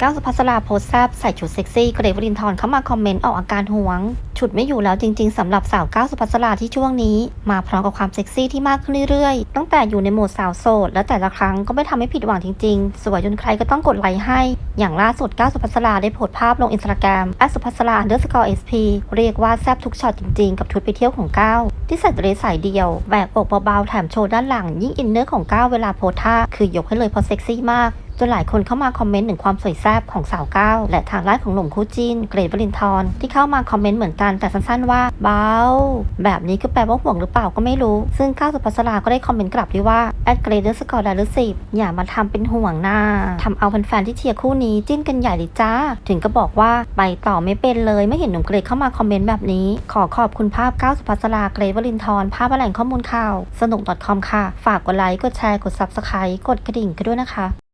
ก้าวสุภัสราโพสแซบใส่ชุดเซ็กซี่เกรทวรินทร์เข้ามาคอมเมนต์ออกอาการหวง ฉุดไม่อยู่แล้วจริงๆสำหรับสาวก้าวสุภัสราที่ช่วงนี้ มาพร้อมกับความเซ็กซี่ที่มากขึ้นเรื่อยๆ ตั้งแต่อยู่ในโหมดสาวโสด และแต่ละครั้งก็ไม่ทำให้ผิดหวังจริงๆ สวยจนใครก็ต้องกดไลค์ให้ อย่างล่าสุดก้าวสุภัสราได้โพสภาพลงอินสตาแกรมแอสุภัสราเดอร์สกอร์เอสพีเรียกว่าแซบทุกช็อตจริงๆ กับชุดไปเที่ยวของก้าวที่ใส่เดรสสายเดียวแหวกอกเบาๆแถมโชว์ด้านหลังยิ่งอินเนอร์ของก้าวเวลาโพสท่าคือยกให้เลยเพราะเซ็กซี่มาก จนหลายคนเข้ามาคอมเมนต์ถึงความสวยแซ่บของสาวก้าวและทางด้านของหนุ่มคู่จิ้นเกรดวรินทร์ที่เข้ามาคอมเมนต์เหมือนกันแต่สั้นๆว่าเบาแบบนี้ก็แปลว่าห่วงหรือเปล่าก็ไม่รู้ ซึ่งก้าวสุภัสราก็ได้คอมเมนต์กลับด้วยว่าแอดเกรดเดอร์สกอร์ดาร์สิบอย่ามาทำเป็นห่วงหน้าทำเอาแฟนๆที่เชียร์คู่นี้จิ้นกันใหญ่เลยจ้า ถึงก็บอกว่าไปต่อไม่เป็นเลยไม่เห็นหนุ่มเกรดเข้ามาคอมเมนต์แบบนี้ ขอขอบคุณภาพก้าวสุภัสราเกรดวรินทร์ภาพแหล่งข้อมูลข่าวสนุก .com ค่ะ ฝากกดไลค์กดแชร์กด subscribe กดกระดิ่งกันด้วยนะคะ